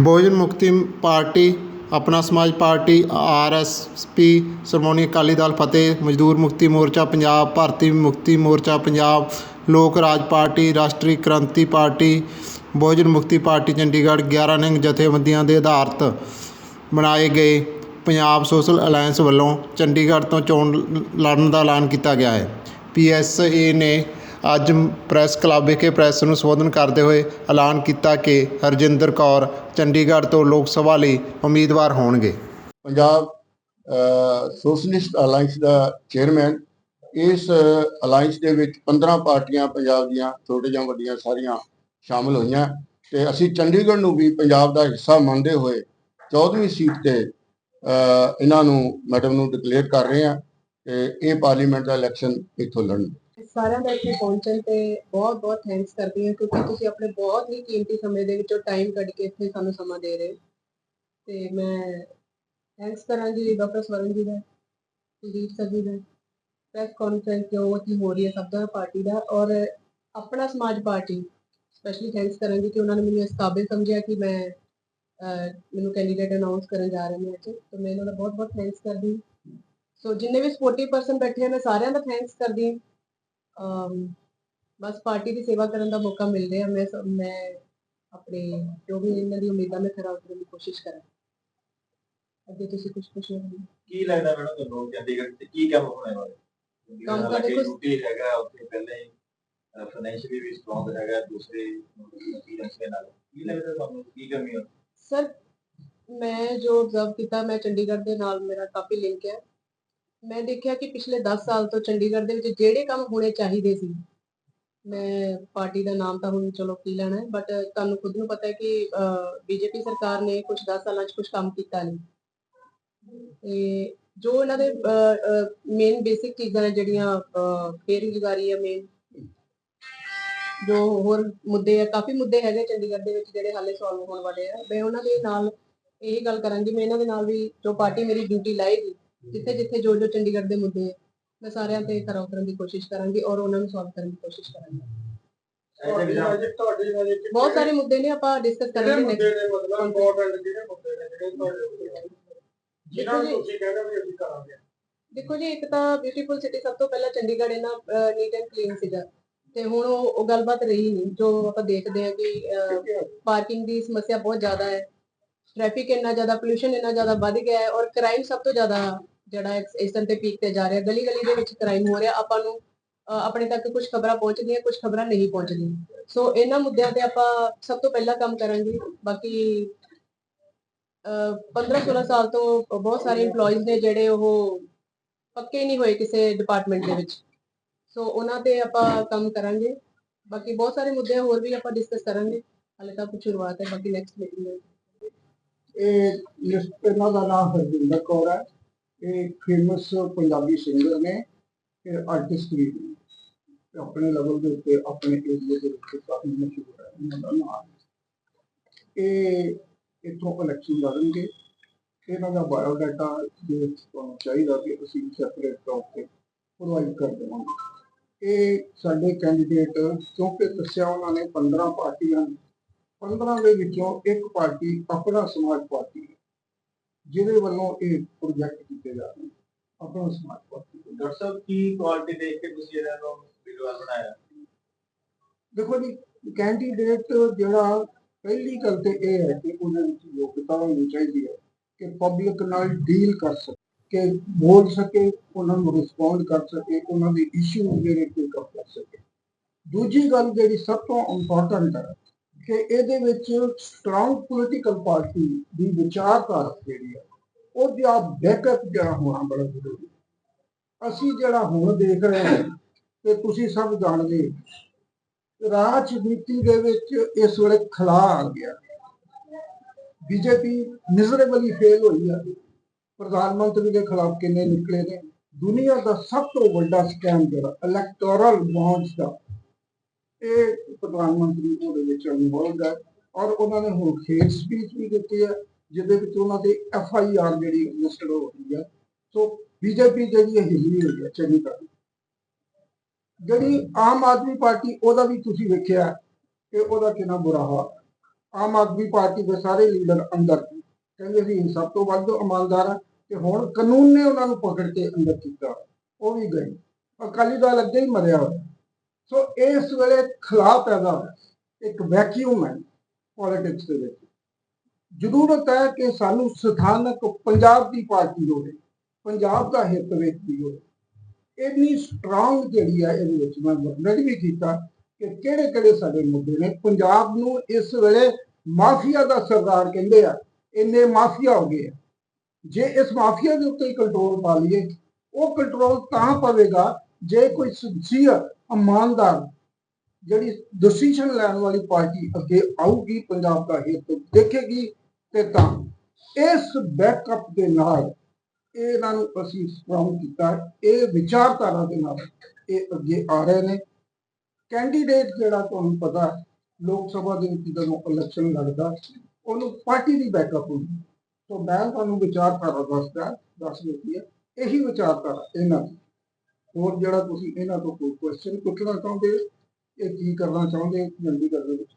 Bahujan Mukti Party, Apna Samaj Party, R S P, Shiromani Akali Dal Fateh, Mazdoor Mukti ਮੋਰਚਾ ਪੰਜਾਬ, ਭਾਰਤੀ ਮੁਕਤੀ ਮੋਰਚਾ ਪੰਜਾਬ, ਲੋਕ ਰਾਜ party, ਰਾਸ਼ਟਰੀ ਕ੍ਰਾਂਤੀ ਪਾਰਟੀ ਬਹੁਜਨ ਮੁਕਤੀ ਪਾਰਟੀ ਚੰਡੀਗੜ੍ਹ 11 ਨਿੰਗ ਜਥੇਬੰਦੀਆਂ ਦੇ ਆਧਾਰਤ ਬਣਾਏ ਗਏ ਪੰਜਾਬ ਸੋਸ਼ਲ ਅਲਾਇੰਸ ਵੱਲੋਂ ਚੰਡੀਗੜ੍ਹ ਤੋਂ ਚੋਣ ਲੜਨ ਦਾ ਐਲਾਨ ਕੀਤਾ ਗਿਆ ਹੈ। ਪੀਐਸਏ ਨੇ ਅੱਜ ਪ੍ਰੈਸ ਕਲੱਬ ਵਿਖੇ ਪ੍ਰੈਸ ਨੂੰ ਸੰਬੋਧਨ ਕਰਦੇ ਹੋਏ ਐਲਾਨ ਕੀਤਾ ਕਿ ਹਰਜਿੰਦਰ ਕੌਰ ਚੰਡੀਗੜ੍ਹ ਤੋਂ ਲੋਕ ਸਭਾ ਲਈ ਉਮੀਦਵਾਰ ਹੋਣਗੇ। ਪੰਜਾਬ ਸੋਸ਼ਲਿਸਟ ਅਲਾਈਅੰਸ ਦਾ ਚੇਅਰਮੈਨ ਇਸ ਅਲਾਈਅੰਸ ਦੇ ਵਿੱਚ 15 ਪਾਰਟੀਆਂ ਪੰਜਾਬ ਦੀਆਂ ਛੋਟੀਆਂ ਵੱਡੀਆਂ ਸਾਰੀਆਂ ਸ਼ਾਮਲ ਹੋਈਆਂ ਤੇ ਅਸੀਂ ਚੰਡੀਗੜ੍ਹ ਨੂੰ ਵੀ ਪੰਜਾਬ ਦਾ ਹਿੱਸਾ ਮੰਨਦੇ ਹੋਏ 14ਵੀਂ ਸੀਟ ਤੇ ਇਹਨਾਂ ਨੂੰ ਮੈਡਮ ਨੂੰ ਡਿਕਲੇਅਰ ਕਰ ਰਹੇ ਹਾਂ ਤੇ ਇਹ ਪਾਰਲੀਮੈਂਟ ਦਾ ਇਲੈਕਸ਼ਨ ਇੱਥੋਂ ਲੜਨ ਸਾਰਿਆਂ ਦਾ ਇੱਥੇ ਪਹੁੰਚਣ ਤੇ ਬਹੁਤ ਬਹੁਤ ਥੈਂਕਸ ਕਰਦੀ ਹਾਂ ਕਿਉਂਕਿ ਤੁਸੀਂ ਆਪਣੇ ਬਹੁਤ ਹੀ ਕੀਮਤੀ ਸਮੇਂ ਦੇ ਵਿੱਚੋਂ ਟਾਈਮ ਕੱਢ ਕੇ ਇੱਥੇ ਸਾਨੂੰ ਸਮਾਂ ਦੇ ਰਹੇ ਹੋ। ਤੇ ਮੈਂ ਥੈਂਕਸ ਕਰਾਂਗੀ ਡਾਕਟਰ ਸਵਰਨ ਜੀ ਦਾ ਕੁਲਦੀਪ ਸਰ ਜੀ ਦਾ ਪ੍ਰੈਸ ਕਾਨਫਰੰਸ ਜੋ ਕਿ ਹੋ ਰਹੀ ਹੈ ਸਭ ਦਾ, ਪਾਰਟੀ ਦਾ ਔਰ ਆਪਣਾ ਸਮਾਜ ਪਾਰਟੀ ਸਪੈਸ਼ਲੀ ਥੈਂਕਸ ਕਰਾਂਗੀ ਕਿ ਉਹਨਾਂ ਨੇ ਮੈਨੂੰ ਇਸ ਕਾਬਿਲ ਸਮਝਿਆ ਕਿ ਮੈਂ ਮੈਨੂੰ ਕੈਂਡੀਡੇਟ ਅਨਾਉਂਸ ਕਰਨ ਜਾ ਰਹੇ ਨੇ ਅੱਜ ਤਾਂ ਮੈਂ ਇਹਨਾਂ ਦਾ ਬਹੁਤ ਬਹੁਤ ਥੈਂਕਸ ਕਰਦੀ ਹਾਂ। ਸੋ ਜਿੰਨੇ ਵੀ ਸਪੋਰਟਿਵ ਪਰਸਨ ਬੈਠੇ ਆ, ਮੈਂ ਸਾਰਿਆਂ ਦਾ ਥੈਂਕਸ ਕਰਦੀ ਹਾਂ। ਬਸ ਪਾਰਟੀ ਦੀ ਸੇਵਾ ਕਰਨ ਦਾ ਮੌਕਾ ਮਿਲ ਰਿਹਾ ਮੈਂ ਮੈਂ ਆਪਣੇ ਜੋ ਵੀ ਇਹਨਾਂ ਦੀ ਉਮੀਦਾਂ ਮੈਂ ਖਰਾ ਉਤਰਨ ਦੀ ਕੋਸ਼ਿਸ਼ ਕਰਾਂ। ਅੱਗੇ ਤੁਸੀਂ ਕੁਝ ਪੁੱਛਣਾ ਹੈ ਕੀ ਲੱਗਦਾ ਮੈਡਮ ਤੁਹਾਨੂੰ ਚੰਡੀਗੜ੍ਹ ਤੇ ਕੀ ਕੰਮ ਹੋਣੇ ਵਾਲੇ ਕੰਮ ਤਾਂ ਦੇਖੋ- ਡਿਊਟੀ ਹੈਗਾ ਉੱਥੇ ਪਹਿਲੇ ਹੀ ਫਾਈਨੈਂਸ਼ੀਅਲੀ ਵੀ ਸਟਰੋਂਗ ਹੈਗਾ ਦੂਸਰੇ ਐਕਸਪੀਰੀਅੰਸ ਦੇ ਨਾਲ। ਕੀ ਲੱਗਦਾ ਤੁਹਾਨੂੰ ਕੀ ਕਮੀ ਹੈ? ਸਰ ਮੈਂ ਜੋ ਅਬਜ਼ਰਵ ਕੀਤਾ ਮੈਂ ਚੰਡੀਗੜ੍ਹ ਦੇ ਨਾਲ ਮੇਰਾ ਕਾਫੀ ਲਿੰਕ ਹੈ। ਮੈਂ ਦੇਖਿਆ ਕਿ ਪਿਛਲੇ 10 ਸਾਲ ਤੋਂ ਚੰਡੀਗੜ੍ਹ ਦੇ ਵਿੱਚ ਜਿਹੜੇ ਕੰਮ ਹੋਣੇ ਚਾਹੀਦੇ ਸੀ, ਮੈਂ ਪਾਰਟੀ ਦਾ ਨਾਮ ਤਾਂ ਹੁਣ ਚਲੋ ਕੀ ਲੈਣਾ ਬਟ ਤੁਹਾਨੂੰ ਖੁਦ ਨੂੰ ਪਤਾ ਹੈ ਕਿ ਬੀਜੇਪੀ ਸਰਕਾਰ ਨੇ ਕੁਝ 10 ਸਾਲਾਂ 'ਚ ਕੁਝ ਕੰਮ ਕੀਤਾ ਨਹੀਂ ਤੇ ਜੋ ਇਹਨਾਂ ਦੇ ਮੇਨ ਬੇਸਿਕ ਚੀਜ਼ਾਂ ਨੇ ਜਿਹੜੀਆਂ ਬੇਰੁਜ਼ਗਾਰੀ ਹੈ ਮੇਨ ਜੋ ਹੋਰ ਮੁੱਦੇ ਆ, ਕਾਫੀ ਮੁੱਦੇ ਹੈਗੇ ਚੰਡੀਗੜ੍ਹ ਦੇ ਵਿੱਚ ਜਿਹੜੇ ਹਾਲੇ ਸੋਲਵ ਹੋਣ ਵਾਲੇ ਆ। ਮੈਂ ਉਹਨਾਂ ਦੇ ਨਾਲ ਇਹੀ ਗੱਲ ਕਰਾਂਗੀ, ਮੈਂ ਇਹਨਾਂ ਦੇ ਨਾਲ ਵੀ ਜੋ ਪਾਰਟੀ ਮੇਰੀ ਡਿਊਟੀ ਲਾਏਗੀ ਜਿੱਥੇ ਜਿੱਥੇ ਜੋ ਜੋ ਚੰਡੀਗੜ੍ਹ ਦੇ ਮੁੱਦੇ ਆ ਮੈਂ ਸਾਰਿਆਂ ਤੇ ਖਰਾ ਉਤਰਨ ਦੀ ਕੋਸ਼ਿਸ਼ ਕਰਾਂਗੀ ਔਰ ਉਹਨਾਂ ਨੂੰ ਸੋਲਵ ਕਰਨ ਦੀ ਕੋਸ਼ਿਸ਼ ਕਰਾਂਗੀ। ਬਹੁਤ ਸਾਰੇ ਮੁੱਦੇ ਨੇ ਆਪਾਂ ਡਿਸਕਸ ਕਰਾਂਗੇ next ਦੇਖੋ ਜੀ ਦੇਖੋ ਜੀ ਇੱਕ ਤਾਂ ਬਿਊਟੀਫੁਲ ਸਿਟੀ ਸਭ ਤੋਂ ਪਹਿਲਾਂ ਚੰਡੀਗੜ੍ਹ ਇਹਨਾਂ ਨੀਟ ਐਂਡ ਕਲੀਨ ਸੀਗਾ। ਤੇ ਹੁਣ ਉਹ ਗੱਲਬਾਤ ਰਹੀ ਨਹੀਂ ਜੋ ਆਪਾਂ ਦੇਖਦੇ ਹਾਂ ਕਿ ਪਾਰਕਿੰਗ ਦੀ ਸਮੱਸਿਆ ਬਹੁਤ ਜ਼ਿਆਦਾ ਹੈ। ਟ੍ਰੈਫਿਕ ਇੰਨਾ ਜ਼ਿਆਦਾ ਪੋਲੂਸ਼ਨ ਇੰਨਾ ਜ਼ਿਆਦਾ ਵੱਧ ਗਿਆ ਹੈ ਔਰ ਕ੍ਰਾਈਮ ਸਭ ਤੋਂ ਜ਼ਿਆਦਾ ਜਿਹੜਾ ਇਸ- ਟਾਈਮ ਤੇ ਪੀਕ ਤੇ ਜਾ ਰਿਹਾ ਗਲੀ ਗਲੀ ਦੇ ਵਿੱਚ ਕ੍ਰਾਈਮ ਹੋ ਰਿਹਾ, ਆਪਾਂ ਨੂੰ ਆਪਣੇ ਤੱਕ ਕੁਝ ਖਬਰਾਂ ਪਹੁੰਚਦੀਆਂ ਕੁਝ ਖਬਰਾਂ ਨਹੀਂ ਪਹੁੰਚਦੀਆਂ। ਸੋ ਇਹਨਾਂ ਮੁੱਦਿਆਂ ਤੇ ਆਪਾਂ ਸਭ ਤੋਂ ਪਹਿਲਾਂ ਕੰਮ ਕਰਾਂਗੇ। ਬਾਕੀ 15-16 ਸਾਲ ਤੋਂ ਬਹੁਤ ਸਾਰੇ EMPLOYEES ਨੇ ਜਿਹੜੇ ਉਹ ਪੱਕੇ ਨਹੀਂ ਹੋਏ ਕਿਸੇ ਡਿਪਾਰਟਮੈਂਟ ਦੇ ਵਿੱਚ। ਸੋ ਉਹਨਾਂ ਤੇ ਆਪਾਂ ਕੰਮ ਕਰਾਂਗੇ। ਬਾਕੀ ਬਹੁਤ ਸਾਰੇ ਮੁੱਦੇ ਹੋਰ ਵੀ ਆਪਾਂ ਡਿਸਕਸ ਕਰਾਂਗੇ। ਹਾਲੇ ਤਾਂ ਕੁਝ ਸ਼ੁਰੂਆਤ ਹੈ, ਬਾਕੀ ਨੈਕਸਟ ਮੀਟਿੰਗ ਇਹ ਇਹਨਾਂ ਦਾ ਨਾਮ ਹਰਜਿੰਦਰ ਕੌਰ ਹੈ। ਇਹ ਫੇਮਸ ਪੰਜਾਬੀ ਸਿੰਗਰ ਨੇ ਤੇ ਆਰਟਿਸਟ ਵੀ ਨੇ। ਤੇ ਆਪਣੇ ਲੈਵਲ ਦੇ ਉੱਤੇ, ਆਪਣੇ ਏਰੀਆ ਦੇ ਵਿੱਚ ਕਾਫੀ ਮਸ਼ਹੂਰ ਹੈ, ਇਹਨਾਂ ਦਾ ਨਾਮ। ਇਹ ਇੱਥੋਂ ਇਲੈਕਸ਼ਨ ਲੜਨਗੇ। ਇਹਨਾਂ ਦਾ ਬਾਇਓਡਾਟਾ ਦੇ ਵਿੱਚ ਤੁਹਾਨੂੰ ਚਾਹੀਦਾ ਕਿ ਅਸੀਂ ਸੈਪਰੇਟ ਤੌਰ ਤੇ ਪ੍ਰੋਵਾਈਡ ਕਰ ਦੇਵਾਂਗੇ। ਇਹ ਸਾਡੇ ਕੈਂਡੀਡੇਟ ਕਿਉਂਕਿ ਦੱਸਿਆ ਉਹਨਾਂ ਨੇ 15 ਪਾਰਟੀਆਂ ਨੇ। 15 ਦੇ ਵਿੱਚੋਂ ਇੱਕ ਪਾਰਟੀ ਆਪਣਾ ਸਮਾਜ ਪਾਰਟੀ ਜਿਹਦੇ ਵੱਲੋਂ ਇਹ ਪ੍ਰੋਜੈਕਟ ਕੀਤੇ ਜਾ ਰਹੇ ਆਪਣਾ ਸਮਾਜ ਪਾਰਟੀ। ਡਾਕਟਰ ਸਾਹਿਬ ਕੀ ਕੁਆਲਿਟੀ ਦੇਖ ਕੇ ਤੁਸੀਂ ਇਹਨਾਂ ਨੂੰ ਵਿਦਵਾਨ ਬਣਾਇਆ? ਦੇਖੋ ਜੀ ਕੈਂਡੀਡੇਟ ਜਿਹੜਾ ਪਹਿਲੀ ਗੱਲ ਤੇ ਇਹ ਹੈ ਕਿ ਉਹਦੇ ਵਿੱਚ ਯੋਗਤਾ ਹੋਣੀ ਚਾਹੀਦੀ ਹੈ ਕਿ ਪਬਲਿਕ ਨਾਲ ਡੀਲ ਕਰ ਸਕੇ ਕਿ ਬੋਲ ਸਕੇ ਉਹਨਾਂ ਨੂੰ ਰਿਸਪੌਂਡ ਕਰ ਸਕੇ ਉਹਨਾਂ ਦੇ ਇਸ਼ੂ ਜਿਹੜੇ ਪਿਕ ਅਪ ਕਰ ਸਕੇ। ਦੂਜੀ ਗੱਲ ਜਿਹੜੀ ਸਭ ਤੋਂ ਇੰਪੋਰਟੈਂਟ ਹੈ ਕਿ ਇਹਦੇ ਵਿੱਚ ਸਟਰੋਂਗ ਪੋਲੀਟੀਕਲ ਪਾਰਟੀ ਦੀ ਵਿਚਾਰਧਾਰਾ ਜਿਹੜੀ ਹੈ ਉਹਦਾ ਬੈਕਅਪ ਜਿਹੜਾ ਹੋਣਾ ਬੜਾ ਜ਼ਰੂਰੀ ਅਸੀਂ ਜਿਹੜਾ ਹੁਣ ਦੇਖ ਰਹੇ ਹਾਂ ਕਿ ਤੁਸੀਂ ਸਭ ਜਾਣਦੇ ਰਾਜਨੀਤੀ ਦੇ ਵਿੱਚ ਇਸ ਵੇਲੇ ਖਲਾ ਆ ਗਿਆ। ਬੀਜੇਪੀ ਮਿਜ਼ਰੇਬਲੀ ਫੇਲ ਹੋਈ ਹੈ ਪ੍ਰਧਾਨ ਮੰਤਰੀ ਦੇ ਖਿਲਾਫ ਕਿੰਨੇ ਨਿਕਲੇ ਨੇ। ਦੁਨੀਆ ਦਾ ਸਭ ਤੋਂ ਵੱਡਾ ਸਕੈਮ ਜਿਹੜਾ ਇਲੈਕਟੋਰਲ ਬੌਂਡਸ ਦਾ ਇਹ ਪ੍ਰਧਾਨ ਮੰਤਰੀ ਉਹਦੇ ਵਿੱਚ ਇਨਵੋਲਵ ਹੈ ਔਰ ਉਹਨਾਂ ਨੇ ਹੁਣ ਖੇਡ ਸਪੀਚ ਵੀ ਦਿੱਤੀ ਹੈ, ਜਿਹਦੇ ਵਿੱਚ ਉਹਨਾਂ ਦੇ ਐਫ ਆਈ ਆਰ ਜਿਹੜੀ ਰਜਿਸਟਰ ਹੋ ਰਹੀ ਹੈ, ਸੋ ਬੀਜੇਪੀ ਜਿਹੜੀ ਹੈ ਹਿੱਲੀ ਹੋਈ ਹੈ ਚੰਗੀ ਤਰ੍ਹਾਂ। ਜਿਹੜੀ ਆਮ ਆਦਮੀ ਪਾਰਟੀ, ਉਹਦਾ ਵੀ ਤੁਸੀਂ ਵੇਖਿਆ ਕਿ ਉਹਦਾ ਕਿੰਨਾ ਬੁਰਾ ਹਾਲ ਆਮ ਆਦਮੀ ਪਾਰਟੀ ਦੇ ਸਾਰੇ ਲੀਡਰ ਅੰਦਰ ਕਹਿੰਦੇ ਸੀ, ਸਭ ਤੋਂ ਵੱਧ ਇਮਾਨਦਾਰ ਆ ਤੇ ਹੁਣ ਕਾਨੂੰਨ ਨੇ ਉਹਨਾਂ ਨੂੰ ਪਕੜ ਕੇ ਅੰਦਰ ਕੀਤਾ। ਉਹ ਵੀ ਗਏ। ਅਕਾਲੀ ਦਲ ਅੱਗੇ ਹੀ ਮਰਿਆ ਹੋਇਆ। ਸੋ ਇਸ ਵੇਲੇ ਖਲਾ ਪੈਦਾ ਹੋਇਆ। ਇੱਕ ਵੈਕਿਊਮ ਹੈ ਪੋਲਿਟਿਕਸ ਦੇ ਵਿੱਚ। ਜ਼ਰੂਰਤ ਹੈ ਕਿ ਸਾਨੂੰ ਸਥਾਨਕ ਪੰਜਾਬ ਦੀ ਪਾਰਟੀ ਹੋਵੇ, ਪੰਜਾਬ ਦਾ ਹਿੱਤ ਵੇਖਦੀ ਹੋਵੇ। ਇੰਨੀ ਸਟਰੋਂਗ ਜਿਹੜੀ ਹੈ ਇਹਦੇ ਵਿੱਚ ਮੈਂ ਵਰਣਨ ਵੀ ਕੀਤਾ ਕਿ ਕਿਹੜੇ ਕਿਹੜੇ ਸਾਡੇ ਮੁੱਦੇ ਨੇ। ਪੰਜਾਬ ਨੂੰ ਇਸ ਵੇਲੇ ਮਾਫੀਆ ਦਾ ਸਰਦਾਰ ਕਹਿੰਦੇ ਆ, ਇੰਨੇ ਮਾਫੀਆ ਹੋ ਗਏ ਆ। ਜੇ ਇਸ ਮਾਫੀਆ ਦੇ ਉੱਤੇ ਕੰਟਰੋਲ ਪਾ ਲਈਏ, ਉਹ ਕੰਟਰੋਲ ਤਾਂ ਪਵੇਗਾ ਜੇ ਕੋਈ ਸਿੰਸੀਅਰ ਇਮਾਨਦਾਰ ਜਿਹੜੀ ਡਿਸੀਜਨ ਲੈਣ ਵਾਲੀ ਪਾਰਟੀ ਅੱਗੇ ਆਊਗੀ, ਪੰਜਾਬ ਦਾ ਹਿੱਤ ਦੇਖੇਗੀ ਤੇ ਤਾਂ ਇਸ ਬੈਕਅਪ ਦੇ ਨਾਲ ਇਹਨਾਂ ਨੂੰ ਅਸੀਂ ਸਟਰੋਂਗ ਕੀਤਾ। ਇਹ ਵਿਚਾਰਧਾਰਾ ਦੇ ਨਾਲ ਇਹ ਅੱਗੇ ਆ ਰਹੇ ਨੇ। ਕੈਂਡੀਡੇਟ ਜਿਹੜਾ ਤੁਹਾਨੂੰ ਪਤਾ ਲੋਕ ਸਭਾ ਦੇ ਵਿੱਚ ਜਦੋਂ ਇਲੈਕਸ਼ਨ ਲੜਦਾ, ਉਹਨੂੰ ਪਾਰਟੀ ਦੀ ਬੈਕਅਪ ਹੁੰਦੀ। ਸੋ ਮੈਂ ਤੁਹਾਨੂੰ ਵਿਚਾਰਧਾਰਾ ਦੱਸਦਾ, ਦੱਸ ਦਿੱਤੀ ਹੈ, ਇਹੀ ਵਿਚਾਰਧਾਰਾ ਇਹਨਾਂ ਦੀ। ਹੋਰ ਜਿਹੜਾ ਤੁਸੀਂ ਇਹਨਾਂ ਤੋਂ ਕੋਈ ਕੁਐਸਚਨ ਪੁੱਛਣਾ ਚਾਹੁੰਦੇ ਇਹ ਕੀ ਕਰਨਾ ਚਾਹੁੰਦੇ ਚੰਡੀਗੜ੍ਹ ਦੇ ਵਿੱਚ